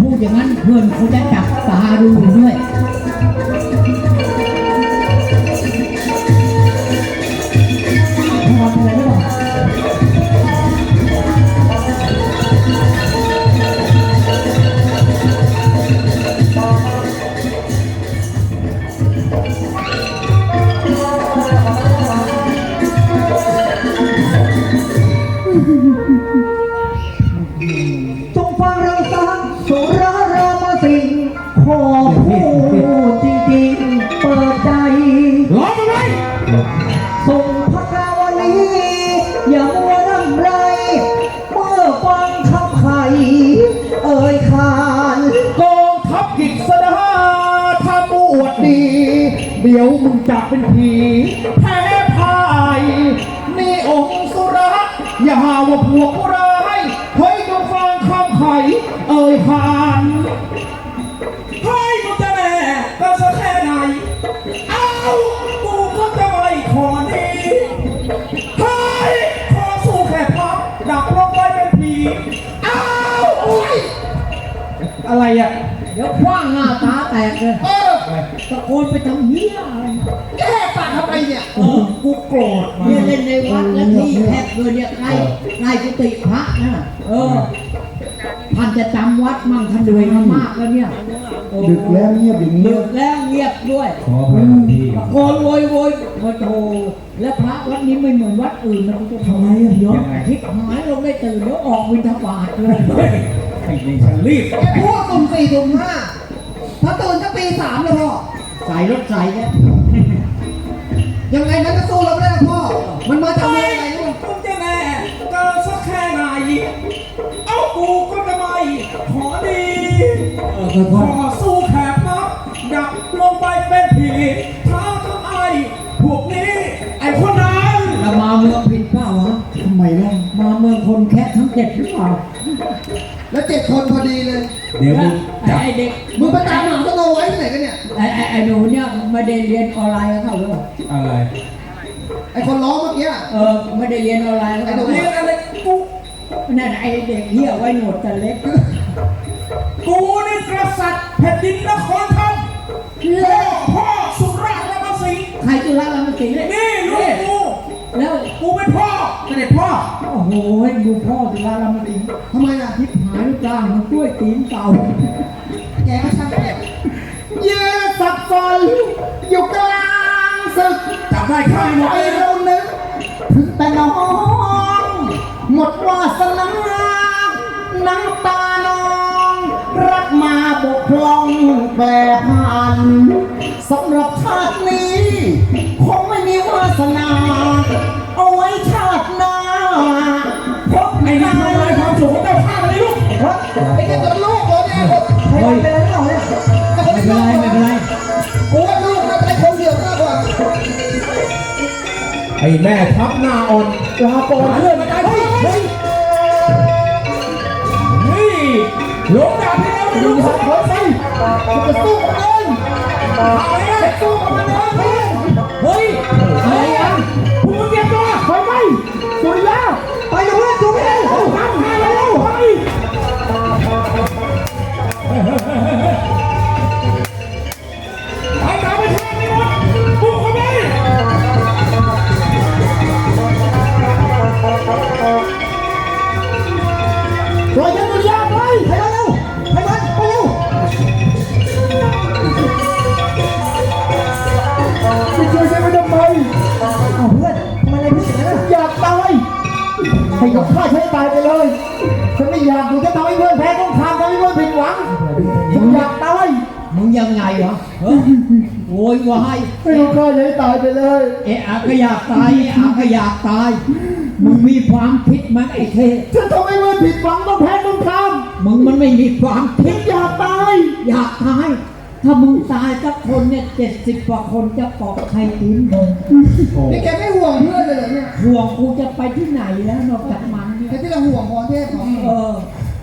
พูดอย่างนั้นเพื่อนเขาจะจับตาดูด้วย ส่งพระกาวลีอย่ามัวน้ำไรเมื่อฟังคำไข่เอ่ยขานกองทัพกิษดาถ้าบวดดี เดี๋ยวมึงจะเป็นผีแพ้พ่าย นี่องค์สุระอย่าหาว่าพวกร้า เลยเออตะโกนไปทำเหี้ยอะไรแก้ปากทำไมเนี่ยเออกูโกรธเนี่ยเล่นในวัดแล้วที่แคบเลยเนี่ยใกล้ใกล้กุฏิพระนะเออท่านจะจำวัดมั่งท่านรวยมามากแล้วเนี่ยโอ้โหดึกแล้วเงียบอย่างนี้ดึกแล้วเงียบด้วยขอพระพี่ตะโกนโวยโวยโอ้โหแล้วพระวัดนี้ไม่เหมือนวัดอื่นนะคุณจะทำไมอะเดี๋ยวทิพหายลงได้ตื่นเดี๋ยวออกวินทบาทเลยไอ้นี่ฉันรีบไอ้พวกตุ่มสี่ตุ่มห้า ถ้าตื่นก็ตีสามเลยพ่อใส่รถใส่เนี่ยยังไงมันก็สู้เราไม่ได้หรอกพ่อ มันมาจากเฮ้เมืองยอะไรนู่นมึงจะแน่ก็สักแค่ไหน เอ้ากูก็จะไม่ขอดี เออค่อยขอสู้แค่พับดับลงไปเป็นผีท้าทำไอ้พวกนี้ ไอ้คนนั้นๆเรามาเมืองผิดเปล่าวะทำไมล่ะมาเมืองคนแค่ทั้งเจ็ดหรือเปล่า แล้วเจ็ดคนพอดีเลย เดี๋ยวมึงไอ้ไอ้เด็กมึงไปตามหาต้นโนไว้ที่ไหนกันเนี่ย ไอ้ไอ้ไอ้หนูเนี่ยไม่ได้เรียนออนไลน์กับเขาหรือเปล่าอะไรไอ้คนร้องเมื่อกี้อะเออไม่ได้เรียนออนไลน์กับไอ้หนูเขาเรียนอะไรกูนั่นไอ้เด็กเหี้ยไว้หนวดกันเล็กกูนี่กษัตริย์แผ่นดินนครธรรมพ่อพ่อสุราษฎร์สิงห์ใครจุฬาลามสีเนี่ยนี่ลูกกูแล้วกูเป็นพ่อเสด็จพ่อโอ้โหดูพ่อจุฬาลามสีทำไมล่ะ ทิพหาย ลูกกลางมันกล้วยตีนเต่า แกก็ช่างแอบยืนสับสนอยู่กลางศึกจับได้ข้างหมดไอเลยเรานึกถึงแต่น้อง หมดวาสนาน้ำตาน้อง รักมาบกพร่องแปรผันสำหรับชาตินี้ คงไม่มีวาสนา เอาไว้ชาติหน้าพบ ไอ้นี่ทำลายความสุขของเจ้าข้าเลยลูกครับไอ้แกตัวลูกเหรอเนี่ยใครเป็นอะไรหรือเปล่าเนี่ยไม่เป็นไรไม่เป็นไรกูว่าลูกน่าจะเป็นคนเดียวมากกว่าไอ้แม่ทับหน้าอ่อนลาก่อนเรื่องมาได้เฮ้ยเฮ้ยนี่ลงดาบให้แล้วดูลูกหัสาววหัวใจะสู้กับมันเอาไงจะสู้กับมันเลยเฮ้ยอะไรอะพวกมึงเตรียมตัวไฟไหม้สุริยาไปเดี๋ยว ไปเร็วไปมันไปเร็วจะช่วยฉันไปทำไมเอาเพื่อนทำไมอะไรพี่อนนอะอยากตายให้กับข้าใช้ตายไปเลย ฉันไม่อยากอยู่จะทำให้เพื่อนแพ้ต้องทำทำให้เพื่อนผิดหวังฉันอยากตายมึงยังไงวะเฮ้ยโวยวายให้กับข้าใช้ตายไปเลย เอะอะก็อยากตายเอะอะก็อยากตาย มึงมีความคิดไหมไอ้เท่ฉันทำให้เพื่อนผิดหวังต้องแพ้ต้องทำ มึงมันไม่มีความำคิฉัดนอยากตาย อยากตาย ถ้ามึงตายสักคนเนี่ยเจ็ดสิบกว่าคนจะเกาะใครกินนี่แกไม่ห่วงเพื่อนเลยเหรอเนี่ยห่วงกูจะไปที่ไหนแล้วนอกจากมันเนี่ยแกที่เราห่วงพรเทพเหรอเออ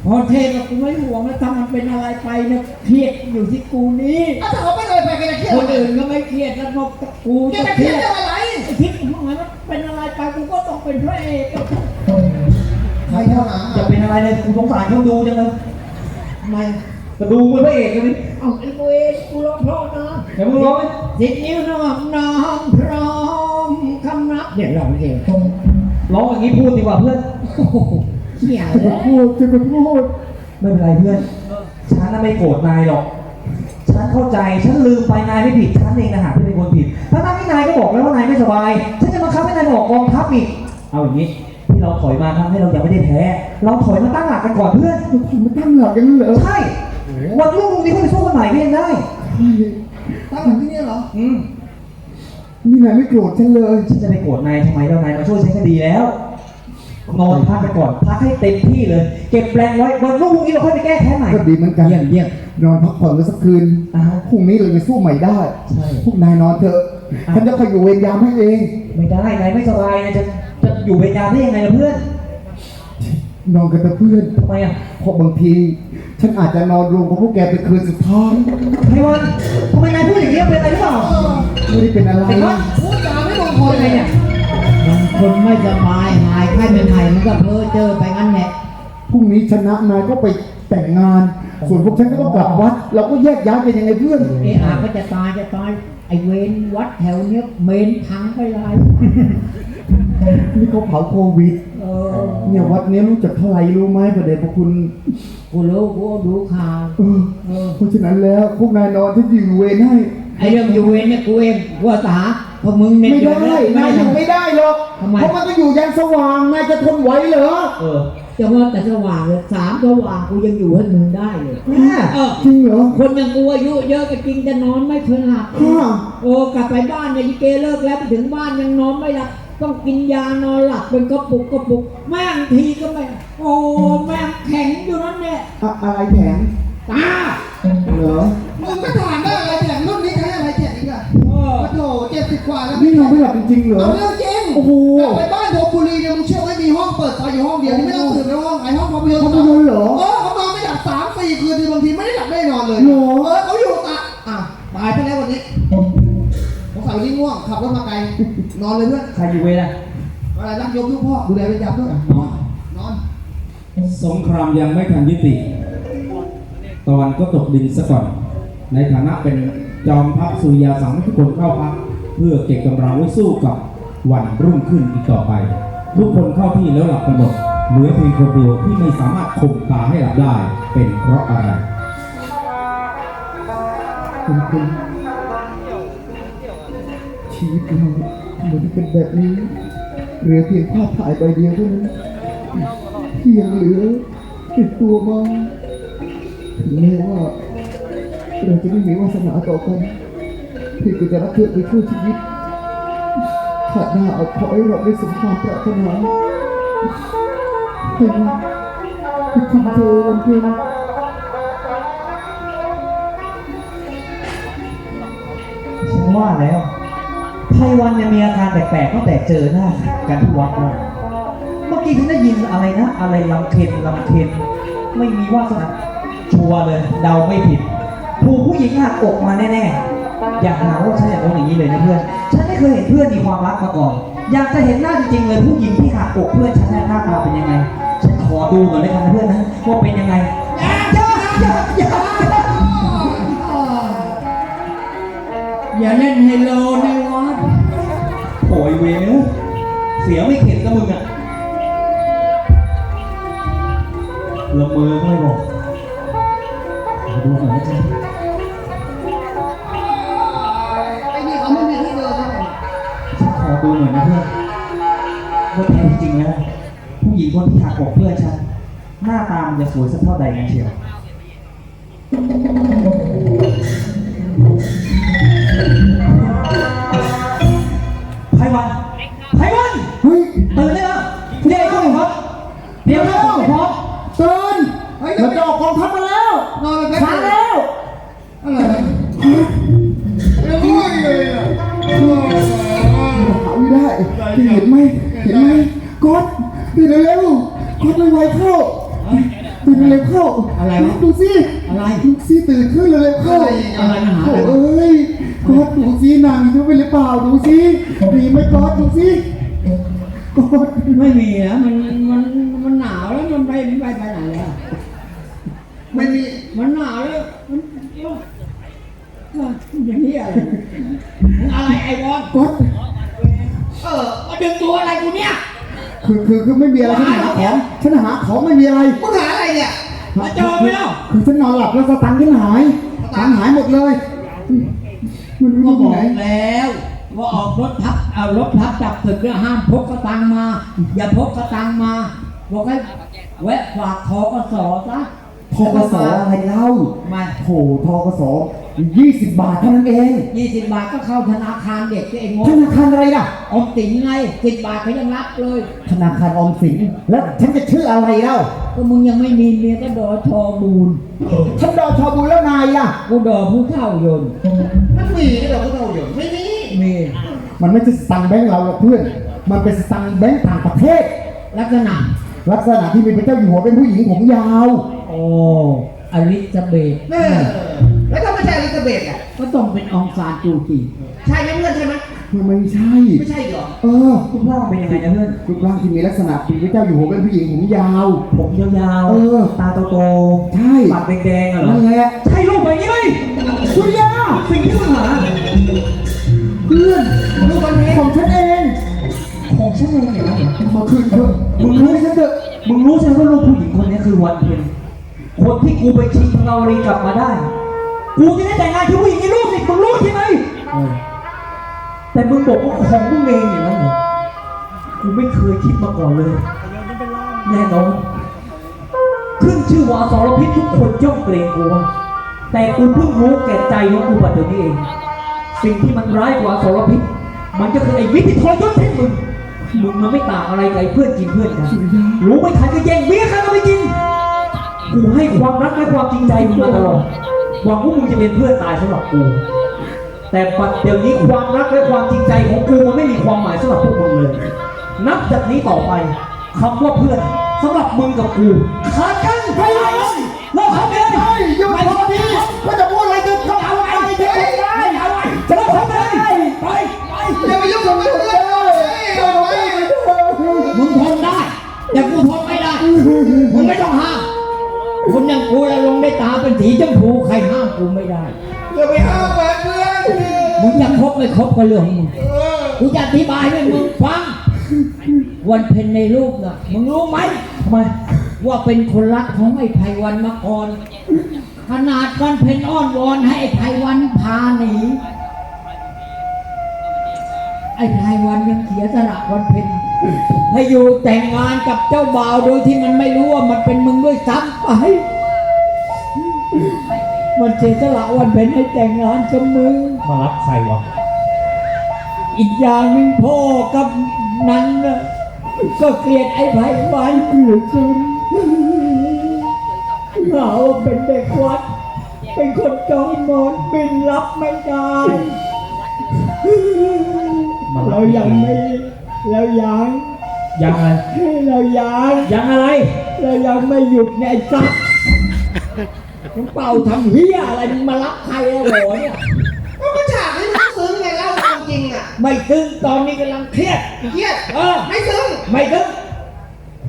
พอเทกับกูไม่ห่วงแล้วถ้ามันเป็นอะไรไปเนี่ยเครียดอยู่ที่กูนี้อ้าวถ้าเขาไม่เลยไปแกจะเครียดคอะนไรอื่นก็ไม่เครียดแล้วนอกจากกูแกจะจะเคเครีรียยดดเรื่องอะไรไอ้ทิศของมันเป็นอะไรไปกูก็ต้องเป็นพระเอก ใครเท่าหนาจะเป็นอะไรเลยกูสงสารเขาดูจังเลยทำไมกก็ดูมือพระเอกกันดิเอาไอ้เวนกูร้องเพราะนะแต่มึงร้องไหมสิบนิ้วน้อมน้อมพร้อมคำนับเนี่ยร้องเพลงร้องอย่างนี้พูดดีกว่าเพื่อนโอ้โหเหี้ยเลยพูดจะไปพูดไม่เป็นไรเพื่อนฉันน่ะไม่โกรธนายหรอกฉันเข้าใจฉันลืมไปนายไม่ผิดฉันเองนะหากที่เป็นคนผิดทั้งๆที่นายก็บอกแล้วว่านายไม่สบายฉันจะมาคับให้นายออกกองทัพอีกเอาอย่างนี้ ที่เราถอยมาทำให้เรายังไม่ได้แพ้ เราถอยมาตั้งหลักกันก่อนเพื่อน มันตั้งหลักกันเหรอใช่ วันรุ่งนี้ก็ไปสู้กันใหม่ก็ยังได้ ตั้งหลักที่นี่เหรอ อืมนี่นายไม่โกรธฉันเลยฉันจะไปโกรธนายทำไมแล้วนายมาช่วยฉันก็ดีแล้ว นอนพักไปก่อน พักให้เต็มที่เลย เก็บแรงไว้วันรุ่งนี้เราค่อยไปแก้แค้นใหม่ก็ดีเหมือนกันเยี่ยมเยี่ยมนอนพักผ่อนกันสักคืนอ้าวพรุ่งนี้เราไปสู้ใหม่ได้ใช่พวกนายนอนเถอะอ้าวฉันจะคอยอยู่เวรยามให้เอง ไม่ได้ นายไม่สบายนายจะ จะอยู่เวรยามได้ยังไงล่ะเพื่อนนอนกันเถอะเพื่อนทำไมอะเพราะบางที ฉันอาจจะนอนรวมกับพวกแกเป็นคืนสุดท้ายไพวันทำไมนายพูดอย่างนี้เป็นอะไรหรือเปล่าไม่ได้เป็นอะไรไอ้วัดพูดจาไม่มงคพูดลอะไรเนี่ยมันคนไม่สบายหายไข้ใหม่ๆมันก็เพ้อเจอไปงั้นแหละพรุ่งนี้ชนะนายก็ไปแต่งงาน ส่วนพวกฉันก็ต้องกลับวัด เราก็แยกย้ายกันยังไงเพื่อนเออาก็จะตายจะตายไอเวนวัดแถวเนี้ยเมนพังไปหลาย นี่เขาเผาโควิด เออเนี่ยวัดเนี้ยรู้จักเท่าไหร่รู้ไหมประเดี๋ยวพระคุณกูรู้กูดูข่าวเออเออเพราะฉะนั้นแล้วพวกนายนอนที่อยู่เวรให้ไอเรื่องอยู่เวนเนี่ยกูเองกูอาสาเพราะมึงเนี่ยไม่ได้เยวนายอยู่ไม่ได้หรอกทำไมเพราะมันต้องอยู่ยันสว่างนายจะทนไหวเหรอเออจะว่าแต่สว่างเลยสามสว่างกูยังอยู่ให้มึงได้เลยแม่เออจริงเหรอคนอย่างกูอายุเยอะก็จริงแต่นอนไม่เคยหลับฮ่าโอ้กลับไปบ้านเนี่ยลิเกเลิกแล้วไปถึงบ้านยังนอนไม่หลับ ต้องกินยานอนหลับเป็นกระปุกกระปุกแม่งทีก็ไม่โอ้แม่งแข็งอยู่นั่นเนี่ยอะอะไรแผงตาเหรอมึงไม่ถามได้อะไรแจกรุ่นนี้ใช้อะไรแจกอีกอะเออโอ้โหเจ็ดสิบกว่าแล้วนี่นอนไม่หลับจริงๆเหรอเอาเรื่องจริงโอ้โหกลับไปบ้านโทบุรีเนี่ยมึงเชื่อไหมมีห้องเปิดไฟอยู่ห้องเดียวที่ไม่ต้องตื่นในห้องไอ้ห้องภาพยนตร์ภาพยนตร์เหรอเออเขานอนไม่หลับสามสี่คืนบางทีไม่ได้หลับได้นอนเลยเหรอเออเขาอยู่ตะอะตายไปแล้ววันนี้ผมสาวนี้ ง่วงขับรถมาไกล นอนเลยเพื่อนใครอยู่เวรอะอะไรรักยกลูกพ่อดูแลเป็นยามด้วยนอนนอน สงครามยังไม่ทันยุติตะวันก็ตกดินซะก่อน ในฐานะเป็นจอมทัพสุริยาสังให้ทุกคนเข้าพัก เพื่อเก็บกำลังไว้สู้กับวันรุ่งขึ้นอีกต่อไป ทุกคนเข้าที่แล้วหลับกันหมดเหลือเพียงคนเดียวที่ไม่สามารถข่มตาให้หลับได้ เป็นเพราะอะไรคุณคุณ ชีวิตเราทำไมถึงเป็นแบบนี้เหลือเพียงภาพถ่ายใบเดียวเท่านั้นที่ยังเหลือติดตัวมาถึงแม้ว่าเราจะไม่มีวาสนาต่อกันพี่ก็จะรักเธอไปช่วชีวิตขาดหน้าเอาขอให้เราได้สมความปรารถนาให้เราไปทำเธอวันเพ็ญฉันว่าแล้ว ไพวันเนี่ยมีอาการแปลกๆตั้งแต่เจอหน้ากันที่วัดแล้วเมื่อกี้ฉันได้ยินอะไรนะ อะไรลำเค็นลำเค็นไม่มีวาสนาชัวร์เลย เดาไม่ผิดถูกผู้หญิงหักอกมาแน่ๆ อย่าหาว่าฉันอยางโน้นอย่างนี้เลยนะเพื่อน ฉันไม่เคยเห็นเพื่อนมีความรักมาก่อน อยากจะเห็นหน้าจริงๆเลยผู้หญิงที่หักอกเพื่อนฉันเนี่ยหน้าตาเป็นยังไง ฉันขอดูหน่อยเลยกันะเพื่อนนะว่าเป็นยังไงอย่าอย่าอย่าอย่าเล่นไฮโลนวัด โอยเวรเสียไม่เข็ดกับมึงอะละเมอไม่บอกขอดูหน่อยนะจ๊ะไอ้นี่เขาไม่มีที่เดินเลยฉันขอดูหน่อยนะเพื่อนว่าแท้จริงแล้วผู้หญิงคนที่หักอกเพื่อนฉันหน้าตามันจะสวยสักเท่าใดกันเชียว อะไรดูสิตื่นขึ้นเร็วๆเข้าอะไรนะหา โอ้อะไรเอ้ยกดดูสินางอยู่ไปหรือเปล่าดูสิมีไหมกดดูสิกดไม่มีนะมันมันมันหนาวแล้วมันไปไปไปไหนแล้วไม่มีมันหนาเลยมันอย่างนี้อะไรมึงอะไรไอ้บอลก๊อตเออมาดึงตัวอะไรกูเนี่ยคือคือคือไม่มีอะไรฉันหาของฉันหาของไม่มีอะไรมึงหาอะไรเนี่ย มาเจอไหมเล่าคือฉันนอนหลับแล้วสตังค์ฉันหายตังค์หายหมดเลย มันก็รู้บที่อกไหนแล้วว่าออกรถทับเอารถทับจับศึกเนี่ยห้ามพกกระตังมา อย่าพกกระตังมาบอกให้แวะฝากทกสซะ ทกสอะไรเล่ามาโถทกสยี่สิบบาทเท่านั้นเองยี่สิบบาทก็เข้าธนาคารเด็กที่เองงธงนาคารอะไรล่ะ ออมสินไงสิบบาทเขายังรับเลย ธนาคารออมสิน แล้วฉันจะชื่ออะไรเล่า ก็มึงยังไม่มีเมียก็ดอทอบูนฉันดอชอบุญแล้วนายล่ะ กูดอผู้เท่ายนต์มันมีได้หรอพวกเราเดี๋ยวไม่มี มี มันไม่ใช่สตังค์แบงค์เราหรอกเพื่อน มันเป็นสตังค์แบงค์ต่างประเทศ ลักษณะ ลักษณะที่มีพระเจ้าอยู่หัวเป็นผู้หญิงผมยาว โอ้อลิซาเบธแล้วถ้าไม่ใช่อลิซาเบธอะก็ต้องเป็นองซานจูจีใช่ไหมเพื่อนใช่ไหมไม่ใช่ ไม่ใช่เหรอเออรูปร่างเป็นยังไงนะเพื่อนรูปร่างที่มีลักษณะเป็นพระเจ้าอยู่หัวเป็นผู้หญิงผมยาว ผมยาวเออๆตาโตใช่ๆปากแดงๆอะเหรอนั่นแหละใช่รูปแบบนี้ไหมสุริยาสิ่งที่มึงหาเพื่อนรูปวันนี้ของฉันเองของฉันเองเหรอมาคืนเถอะมึงรู้ฉันเถอะมึงรู้ใช่ไหมว่าลูกผู้หญิงคนนี้คือวันเพ็ญ คนที่กูไปชิงเงารีกลับมาได้ กูจะได้แต่งงานกับผู้หญิงในรูปสิมึงรู้ใช่ไหมแต่มึงบอกว่าของมึงเองอย่างนั้นเหรอกูไม่เคยคิดมาก่อนเลย แน่นอนขึ้นชื่อว่าอสรพิษทุกคนย่อมเกรงกลัว แต่กูเพิ่งรู้แก่ใจของกูปัจจุบันนี้เอง สิ่งที่มันร้ายกว่าอสรพิษ มันก็คือไอ้วิทย์ที่ทรยศให้มึง มึงมันไม่ต่างอะไรกับไอ้เพื่อนกินเพื่อนกันรู้ไม่ทันก็แย่งเมียใครก็ไม่กิน กูให้ความรักและความจริงใจมึงมาตลอดหวังว่ามึงจะเป็นเพื่อนตายสำหรับกู แต่ปัจเดี๋ยวนี้ความรักและความจริงใจของกูมันไม่มีความหมายสำหรับพวกมึงเลย นับจากนี้ต่อไปคำว่าเพื่อนสำหรับมึงกับกูขาดกันไปเลยเลิกคบกันเลยหยุดพอดีว่าจะพูดอะไรก็เข้าไปเถอะได้จะเลิกคบกันเลยไปอย่าไปยุ่งกับมันเลยมึงทนได้แต่กูทนไม่ได้มึงไม่ต้องหา คนอย่างกูแล้วลงได้ตาเป็นสีชมพูใครห้ามกูไม่ได้ อย่าไปห้ามมันเพื่อนมึงจะคบไม่คบก็เรื่องของมึงกูจะอธิบายให้มึงฟัง วันเพ็ญในรูปน่ะมึงรู้ไหมทำไมว่าเป็นคนรักของไอ้ไพวันมาก่อน ขนาดวันเพ็ญอ้อนวอนให้ไอ้ไพวันพาหนี ไอ้ไพวันยังเสียสละวันเพ็ญให้อยู่แต่งงานกับเจ้าบ่าวโดยที่มันไม่รู้ว่ามันเป็นมึงด้วยซ้ำไปมันเสียสละวันเพ็ญให้แต่งงานกับมึงมารับใครวะอีกอย่างหนึ่งพ่อกับนันน่ะก็เกลียดไอ้ไผ่ไม้เกลียดจนหาว่าเป็นเด็กวัด เป็นคนจองมอนบินรับไม่ได้ เรายังไม่เรายังยังไงเรายังยังอะไร เรายังไม่หยุดในยไอ้สัตว์มึงเป่าทำเฮียอะไรมึงมารับใครแล้วเหรอเนี่ยก็มาฉากนี้มันซึ้งไงเล่าความจริงอะ ไม่ซึ้งตอนนี้กำลังเครียดเครียดเออไม่ซึ้งไม่ซึ้ง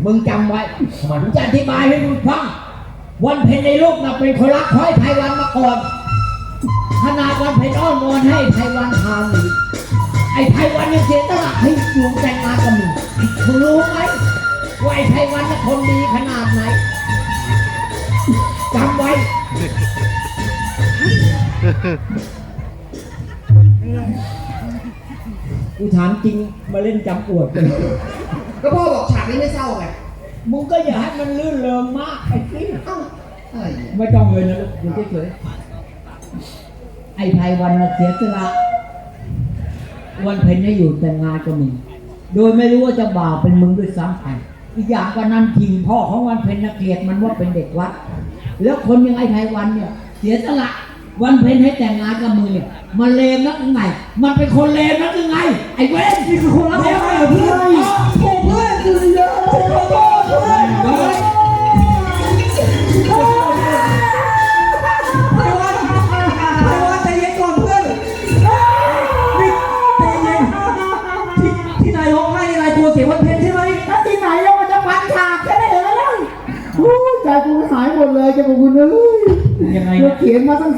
มึงจำไว้ทำไมผมจะอธิบายให้มึงฟังวันเพ็ญในโลกน่ะเป็นคนรักขอให้ไพวันมาก่อนขนาดวันเพ็ญอ้อนวอนให้ไพวันพาหนีไอ้ไพวันยังเสียสละให้อยู่แต่งงานกับมึงมึงรู้ไหมว่าไอ้ไพวันน่ะคนดีขนาดไหนจำไว้ กูถามจริงมาเล่นจำอวดกันก็พ่อบอกฉากนี้ไม่เศร้าไงมึงก็อย่าให้มันลื่นเริงมากไอ้ที่เอ้าอะไรเนี่ยไม่ต้องเลยนะลูกอยู่เฉยๆไอ้ไพวันน่ะเสียสละ วันเพ็ญให้อยู่แต่งงานกับมึง โดยไม่รู้ว่าจะบ่าวเป็นมึงด้วยซ้ำไปอีกอย่างก็นั้นจริงพ่อของวันเพ็ญน่ะเกลียดมันว่าเป็นเด็กวัด แล้วคนอย่างไอ้ไพวันเนี่ย เสียสละวันเพ็ญให้แต่งงานกับมึงเนี่ย มันเลวนักหรือไง มันเป็นคนเลวนักหรือไง ไอ้เว้นนี่คือคนรักเลวไงเพื่อนโอ้เพื่อนสุดยอ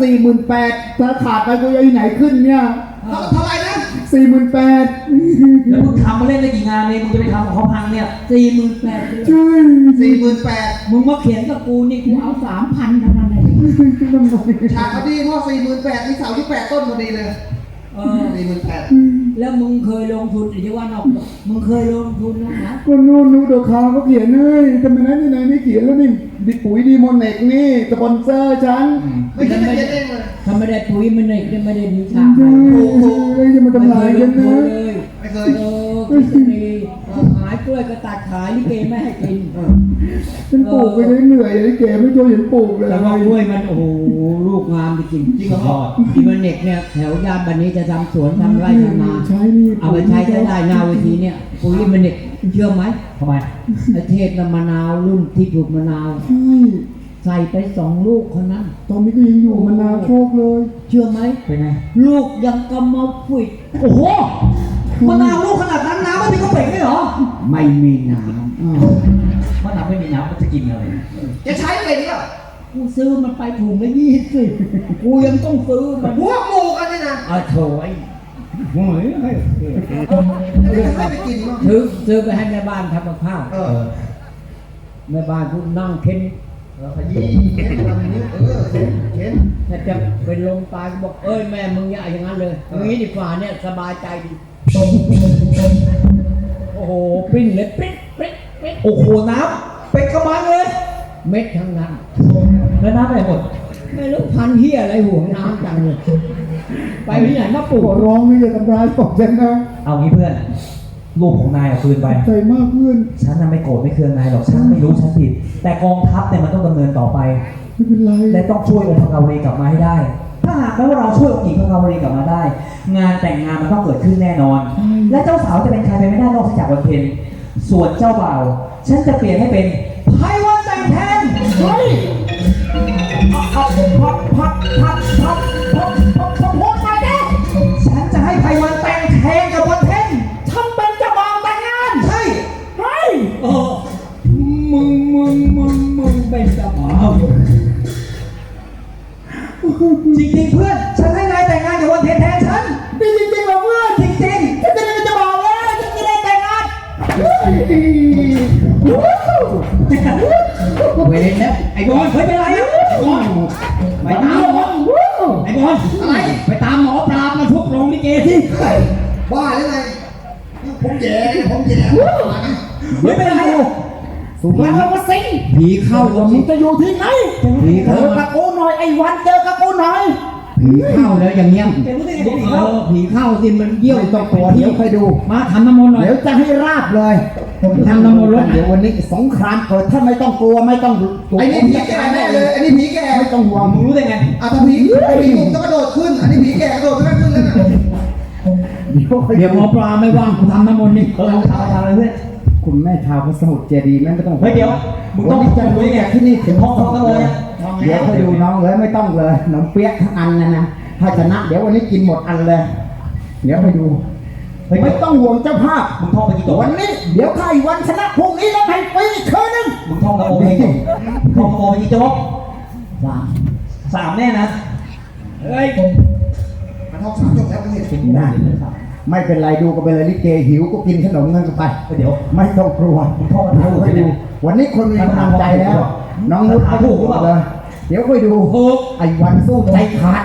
สี่หมื่นแปดถ้าขาดไปกูจะอยู่ไหนขึ้นเนี่ยเท่าเท่าไหร่นะสี่หมื่นแปดแล้วมึงทำมาเล่นได้กี่งานเนี่ยมึงจะไปทำของเขาพังเนี่ยสี่หมื่นแปดใช่สี่หมื่นแปดมึงมาเขียนกับกูนี่กูเอาสามพันเท่านั้นเองทำไมฉากเขาดีเพราะสี่หมื่นแปดนี่เสาที่แปดต้นพอดีเลย เออสี่หมื่นแปดแล้วมึงเคยลงทุนหรือว่านอกมึงเคยลงทุนนะนะก็นู่นนู่นดอกคาเขาเขียนเลยทำไมนั้นที่ไหนไม่เขียนแล้วนี่ดิปุ๋ยดีโมเนกนี่สปอนเซอร์ฉันไม่คิดจะเย็นเองเลยถ้าไม่ได้ปุ๋ยมันเอกไม่ได้มีฉากใช่เลยจะมาทำลายไม่กันเคยลงทุนะนเลยไม่เคเอยอคิดจะมีขายกล้วยก็ตัดขายลิเกไม่ให้กินฉันปลูกไปเรื่อยๆไอ้เก๋ไม่เคยเห็นปลูกเลยแต่ว่ากล้วยมันโอ้โหลูกงามจริงจริงเหรออีมันเน็กเนี่ยแถวย่านบันนี้จะทำสวนทำไร่ทำนาใช้นี่เอาไปใช้ก็ได้นาเวทีเนี่ยปุ๋ยอีมันเน็กเชื่อไหมทำไมไอเทศน้ำมะนาวรุ่นที่ปลูกมะนาวใช่ใส่ไปสองลูกเท่านั้น ตอนนี้ก็ยังอยู่มานาวโชคเลย เชื่อไหมเป็นไง ลูกยังกำมะฝุดโอ้โห มะนาวลูกขนาดนั้นน้ำไม่มีกระเป๋งเลยเหรอไม่มีน้อ้าวมะนาวไม่มีน้ำมันจะกินอะไรจะใช้เลยเนี่ยำกูซื้อมันไปถุงละยี่สิบกูยังต้องซื้อมันพวกหมูกันนี่นะเอาโถไอ้โอ้ยเฮ้ยแล้วจะไม่ไปกินมั้งซื้อซื้อไปให้แม่บ้านทำกับข้าวเออแม่บ้านกูนั่งเค้นแล้วขยี้เข็นทำนิ้วเออเข็นเข็นถ้าจะเป็นลมตายก็บอกเอ้ยแม่มึงอย่าอย่างนั้นเลยอย่างนี้ดีกว่าเนี่ยสบายใจดี โอ้โหปิ้นเลยปิ้นปิ้นปิ้นโอ้โหน้ำเป็นกระมังเลย เม็ดทั้งนั้นแล้วน้ำไปไหนหมด ไม่รู้พันเฮียอะไรห่วงน้ำจังเลยไปที่ไหนมาปลูขกอร้องนี่อย่าทำร้ายผมฉันนะเอางี้เพื่อนลูกของนายเอาคืนไป ใจมากเพื่อน ฉันน่ะไม่โกรธไม่เคืองนายหรอก ฉันไม่รู้ฉันผิด แต่กองทัพเนี่ยมันต้องดำเนินต่อไป ไม่เป็นไร และต้องช่วยองค์พระกาวรีกลับมาให้ได้ ถ้าหากแม้ว่าเราช่วยองค์หญิงพระกาวรีกลับมาได้ งานแต่งงานมันต้องเกิดขึ้นแน่นอน และเจ้าสาวจะเป็นใครไปไม่ได้นอกจากวันเพ็ญส่วนเจ้าบ่าวฉันจะเปลี่ยนให้เป็นไพวันแต่งแทนเฮ้ย จริงๆเพื่อน ฉันให้นายแต่งงานกับวันเพ็ญแทนฉันนี่จริงๆเหรอเพื่อนจริงๆฉันจะได้จะบอกแล้วฉันจะได้แต่งงานเวรแล้วไอ้บอลเฮ้ยเป็นไรอะบอลไปตามหมอไอ้บอลอะไรไปตามหมอปลาบมาทุบโรงลิเกสิบ้าหรือไงผมแย่ผมแย่เฮ้ยเป็นไรสุดแล้วมาสิงผีเข้าว่ามึงจะอยู่ที่ไหนผีเข้าอกับกูหน่อยไอ้วันเจอกับ กูหน่อยผีเข้าแล้วอย่างเงี้ยแกรู้ได้ไงเอผีเข้าอผีเข้าสิมันเยี่ยวไม่ต้องกลัวเดี๋ยวค่อยดู มาทำน้ำมนต์หน่อย เดี๋ยวจะให้ราบเลยทำน้ำมนต์รถ เดี๋ยววันนี้สงครามเกิดท่านไม่ต้องกลัวไม่ต้องกลัวไอ้นี่ผีแก่แน่เลยไอ้นี่ผีแก่ไม่ต้องห่วงมึงรู้ได้ไงอะถ้าผีผีหนุ่มต้องกระโดดขึ้น อันนี้ผีแก่กระโดดไม่ได้ขึ้นแล้วนะเดี๋ยวค่อยเดี๋ยวหมอปลาไม่ว่างกูทำน้ำมนต์นี่เออทำทำอะไรเพื่อน คุณแม่ชาวพระสมุทรเจดีย์แม่ไม่ต้องเฮ้ยเดี๋ยวมึงต้องวันนี้จะรู้รู้ได้ไงแก่ที่นี่ถึงห้องห้องกันเลยอะเดี๋ยวค่อยดูน้องเลยไม่ต้องเลยขนมเปี๊ยะทั้งอันนะนะถ้าชนะ เดี๋ยววันนี้กินหมดอันเลย เดี๋ยวไปดูเฮ้ยไม่ต้องห่วงเจ้าภาพมึงท่องไปกี่ตัววันนี้ เดี๋ยวใครวันชนะพรุ่งนี้แล้วให้ฟรีอีกคืนนึงมึงท่องกระโปรงไปกี่ท่องกระโปรงไปกี่โจ๊กสามสามแน่นะเฮ้ยมันท้องสามจบแล้วกูเห็นนะ ไม่เป็นไรดูกันไปเลยลิเกหิวก็กินขนมกันกันไปเดี๋ยวไม่ต้องกลัวมึงท่องกันเดี๋ยวถูกค่อยไหมดูวันนี้คนมีกำลังใจแล้ว น้องนุชถามถูกหรือเปล่าเลยเดี๋ยวค่อยดูไอ้วันสู้ใจขาด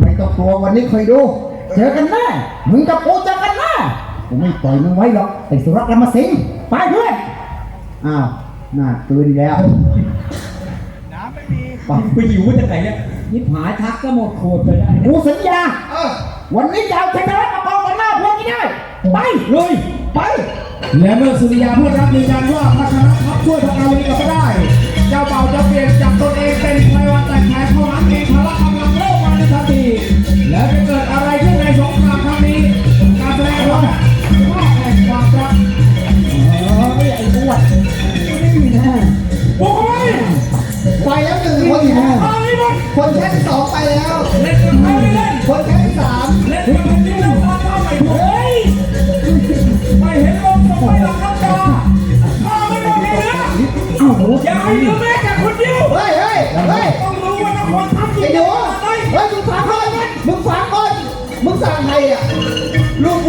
ไม่ต้องกลัววันนี้ค่อยดูเจอกันแน่มึงกับกูเจอกันแน่กูไม่ปล่อยมึงไว้หรอกไอ้สุรัตน์รามสิงห์ไปเพื่อนอ้าวน่าตื่นอีกแล้วไปหิวมาจากไหนเนี่ยยิบหายทักก็หมดโคตรไปแล้วกูสัญญาเออวันนี้จะเอาชนะมา ไม่ได้ ไปลุยไป และเมื่อสุริยาพูดรับยืนยันว่าพัชรพับช่วยพวกเรานี้ก็ไม่ได้ เจ้าเบ่าจะเปลี่ยนจากตนเองเป็นไพวันแต่งแขนเท่านั้นเองพละกำลังโลกมาในทันทีแล้วจะเกิดอะไรขึ้นในสงครามครั้งนี้ การแสดงความ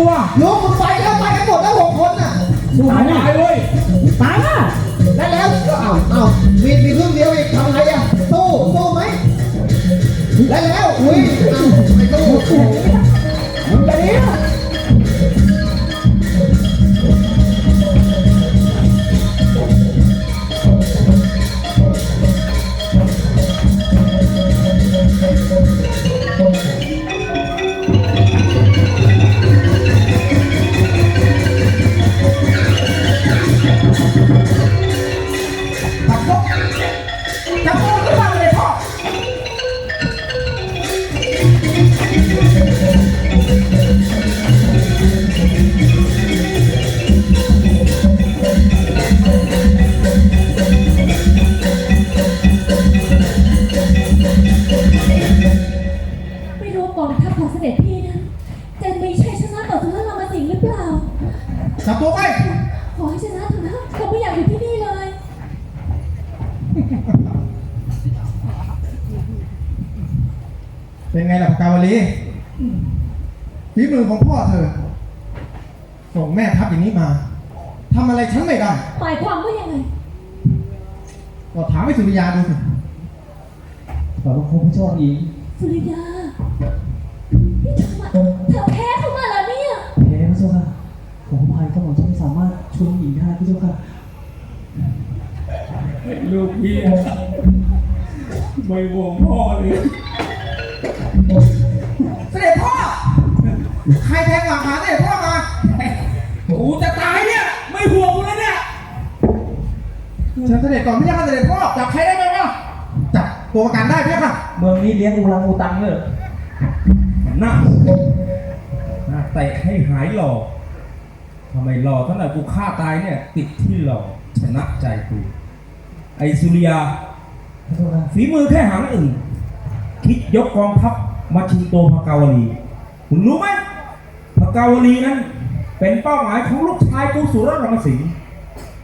ลูกกูอะลูกมึงไปแล้วไปกันหมดแล้วหกคนน่ะสู้มันตานะยเว้ยตายนะแล้วแล้วอ้าวอ้าวมีมีเรื่องเดียวอีกทำไงอะสู้สู้ไหมแล้วแล้วอุ้ยอ้าวไม่สู้ สด็จพี่นะจะมีชัยชนะต่อสุนทรรามาสิงห์หรือเปล่า จับตัวไป ขอให้ชนะเถอะนะเขาไม่อยากอยู่ที่นี่เลย เป็นไงล่ะปากกาวลีฝีมือของพ่อเธอ ส่งแม่ทัพอย่างนี้มาทำอะไรฉันไม่ได้หมายความว่ายังไงก็ถามให้สุริยาดูสิ ขอบพระคุณพระเจ้าหญิงสุริยา ขออภัยก็หม่อมฉันไม่สามารถช่วยหญิงได้พระเจ้าค่ะลูกพี่ไม่ห่วงพ่อเลยเสด็จพ่อ ใครแทงหลังขาเสด็จพ่อมากูจะตายเนี่ย ไม่ห่วงกูแล้วเนี่ยเชิญเสด็จก่อนพี่ค่ะเสด็จพ่อจับใครได้ไหมวะจับตัวประกันได้พี่ค่ะเมืองนี้เลี้ยงอูรังอูตังเลยเหรอหน้าหน้าเตะให้หายหล่อ ทำไมหล่อตั้งแต่กูฆ่าตายเนี่ย ติดที่หล่อชนะใจกูไอสุริยาพระเจ้าค่ะฝีมือแค่หางอื่นคิดยกกองทัพมาชิงตัวพระกาวลีคุณรู้ไหมพระกาวลีนั้น เป็นเป้าหมายของลูกชายกูสุรรณสิงห์